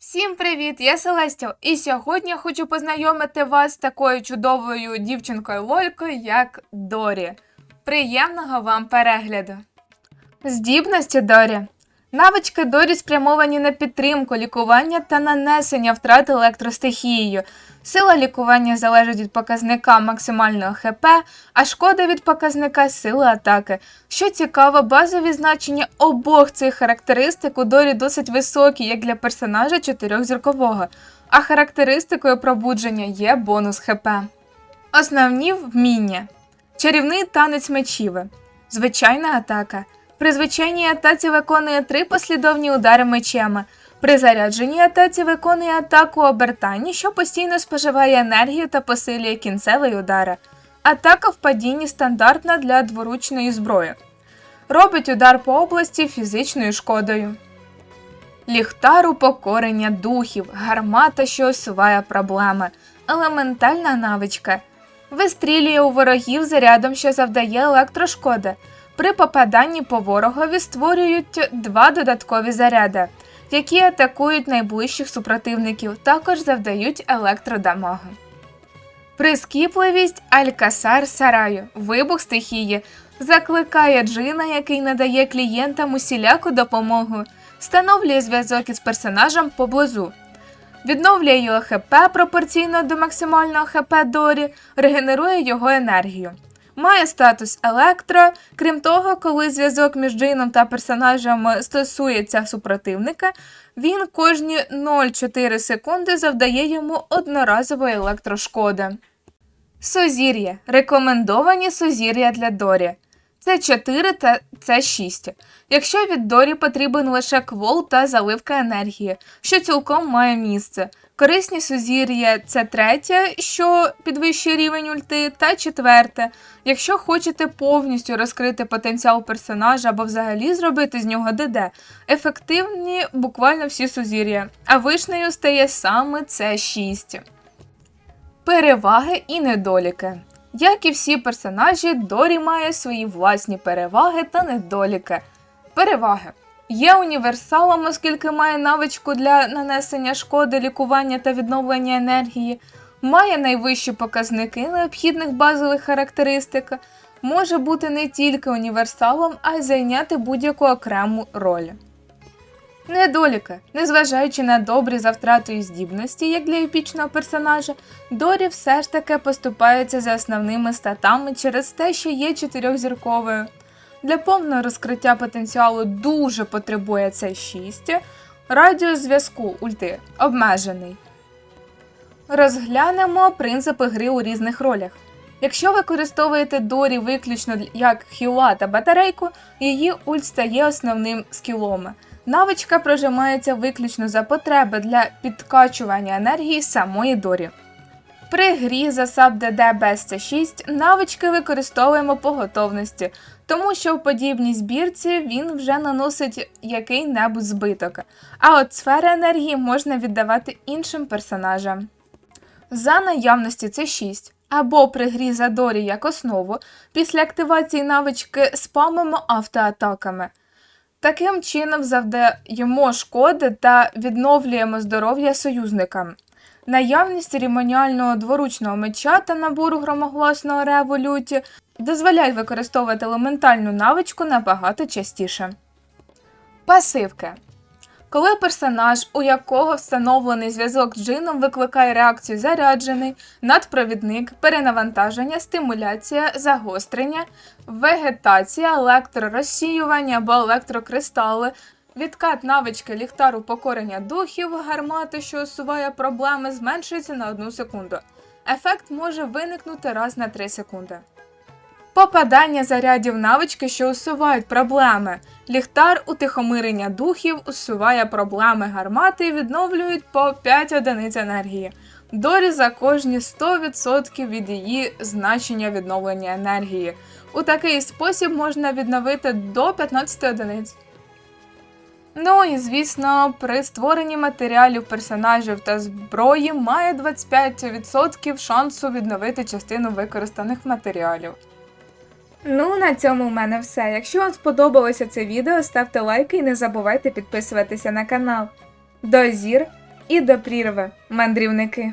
Всім привіт! Я Селестіл, і сьогодні хочу познайомити вас з такою чудовою дівчинкою Лолькою, як Дорі. Приємного вам перегляду! Здібності Дорі. Навички Дорі спрямовані на підтримку, лікування та нанесення втрат електростихією. Сила лікування залежить від показника максимального ХП, а шкода від показника сили атаки. Що цікаво, базові значення обох цих характеристик у Дорі досить високі, як для персонажа чотирьохзіркового, а характеристикою пробудження є бонус ХП. Основні вміння: чарівний танець мечіви, звичайна атака. При звичайній атаці виконує три послідовні удари мечами. При зарядженій атаці виконує атаку обертання, що постійно споживає енергію та посилює кінцевий удар. Атака в падінні стандартна для дворучної зброї. Робить удар по області фізичною шкодою. Ліхтар упокорення духів, гармата, що усуває проблеми, елементальна навичка. Вистрілює у ворогів зарядом, що завдає електрошкоди. При попаданні по ворогові створюють два додаткові заряди, які атакують найближчих супротивників, також завдають електродамагу. Прискіпливість Алькасар Сараю, вибух стихії, закликає джина, який надає клієнтам усіляку допомогу, встановлює зв'язок із персонажем поблизу. Відновлює його ХП пропорційно до максимального ХП Дорі, регенерує його енергію. Має статус електро. Крім того, коли зв'язок між джином та персонажем стосується супротивника, він кожні 0,4 секунди завдає йому одноразової електрошкоди. Сузір'я. Рекомендовані сузір'я для Дорі. Це 4 та це 6. Якщо від Дорі потрібен лише квол та заливка енергії, що цілком має місце. Корисні сузір'я це третє, що підвищує рівень ульти, та четверте. Якщо хочете повністю розкрити потенціал персонажа або взагалі зробити з нього ДД, ефективні буквально всі сузір'я, а вишнею стає саме це 6. Переваги і недоліки. Як і всі персонажі, Дорі має свої власні переваги та недоліки. Переваги. Є універсалом, оскільки має навичку для нанесення шкоди, лікування та відновлення енергії, має найвищі показники необхідних базових характеристик, може бути не тільки універсалом, а й зайняти будь-яку окрему роль. Недоліки, незважаючи на добрі за втратою здібності, як для епічного персонажа, Дорі все ж таки поступається за основними статами через те, що є чотирьохзірковою. Для повного розкриття потенціалу дуже потребує це 6. Радіус зв'язку ульти обмежений. Розглянемо принципи гри у різних ролях. Якщо використовуєте Дорі виключно як хіла та батарейку, її ульт стає основним скілом. Навичка прожимається виключно за потреби для підкачування енергії самої Дорі. При грі за саб ДД без С6 навички використовуємо по готовності, тому що в подібній збірці він вже наносить який-небудь збиток, а от сфери енергії можна віддавати іншим персонажам. За наявності С6 або при грі за Дорі як основу, після активації навички спамимо автоатаками. Таким чином завдаємо шкоди та відновлюємо здоров'я союзникам. Наявність церемоніального дворучного меча та набору громогласного реву люті дозволяють використовувати елементальну навичку набагато частіше. Пасивки. Коли персонаж, у якого встановлений зв'язок з джином, викликає реакцію заряджений, надпровідник, перенавантаження, стимуляція, загострення, вегетація, електророзсіювання або електрокристали, відкат навички ліхтару покорення духів, гармати, що усуває проблеми, зменшується на 1 секунду. Ефект може виникнути раз на 3 секунди. Попадання зарядів навички, що усувають проблеми. Ліхтар утихомирення духів усуває проблеми гармати і відновлюють по 5 одиниць енергії. Дорі за кожні 100% від її значення відновлення енергії. У такий спосіб можна відновити до 15 одиниць. Ну і звісно, при створенні матеріалів персонажів та зброї має 25% шансу відновити частину використаних матеріалів. Ну, на цьому в мене все. Якщо вам сподобалося це відео, ставте лайки і не забувайте підписуватися на канал. До зір і до прірви, мандрівники.